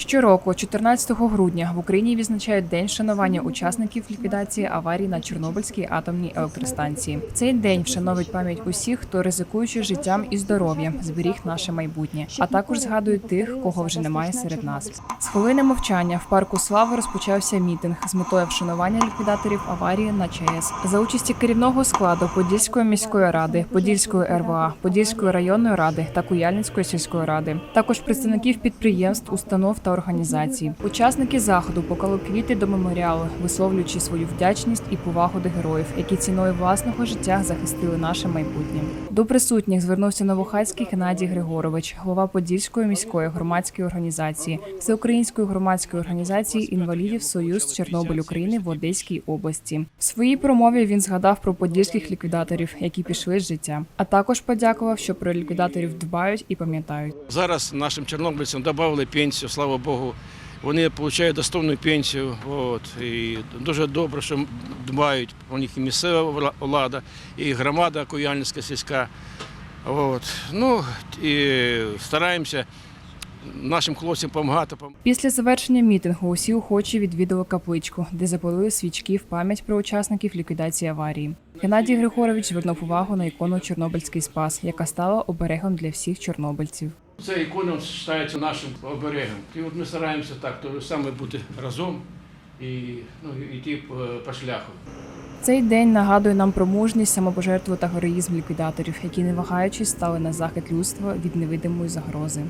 Щороку, 14 грудня, в Україні відзначають день вшанування учасників ліквідації аварії на Чорнобильській атомній електростанції. Цей день вшановують пам'ять усіх, хто ризикуючи життям і здоров'ям, зберіг наше майбутнє, а також згадують тих, кого вже немає серед нас. З хвилини мовчання в парку Слави розпочався мітинг з метою вшанування ліквідаторів аварії на ЧАЕС за участі керівного складу Подільської міської ради, Подільської РВА, Подільської районної ради та Куяльницької сільської ради, також представників підприємств, установ та організацій. Учасники заходу поклали квіти до меморіалу, висловлюючи свою вдячність і повагу до героїв, які ціною власного життя захистили наше майбутнє. До присутніх звернувся Новохацький Геннадій Григорович, голова Подільської міської громадської організації, всеукраїнської громадської організації інвалідів Союз Чорнобиль України в Одеській області. В своїй промові він згадав про подільських ліквідаторів, які пішли з життя, а також подякував, що про ліквідаторів дбають і пам'ятають. Зараз нашим чорнобильцям додали пенсію, слава Богу. Вони отримують достойну пенсію. От, і дуже добре, що дбають про них і місцева влада, і громада Куяльницька сільська. От. Ну, і стараємося нашим хлопцям допомагати. Після завершення мітингу усі охочі відвідали капличку, де запалили свічки в пам'ять про учасників ліквідації аварії. Геннадій Григорович звернув увагу на ікону Чорнобильський спас, яка стала оберегом для всіх чорнобильців. Ця ікона вважається нашим оберегом. І от ми стараємося так, то саме бути разом і ну, йти по шляху. Цей день нагадує нам про мужність, самопожертву та героїзм ліквідаторів, які не вагаючись стали на захист людства від невидимої загрози.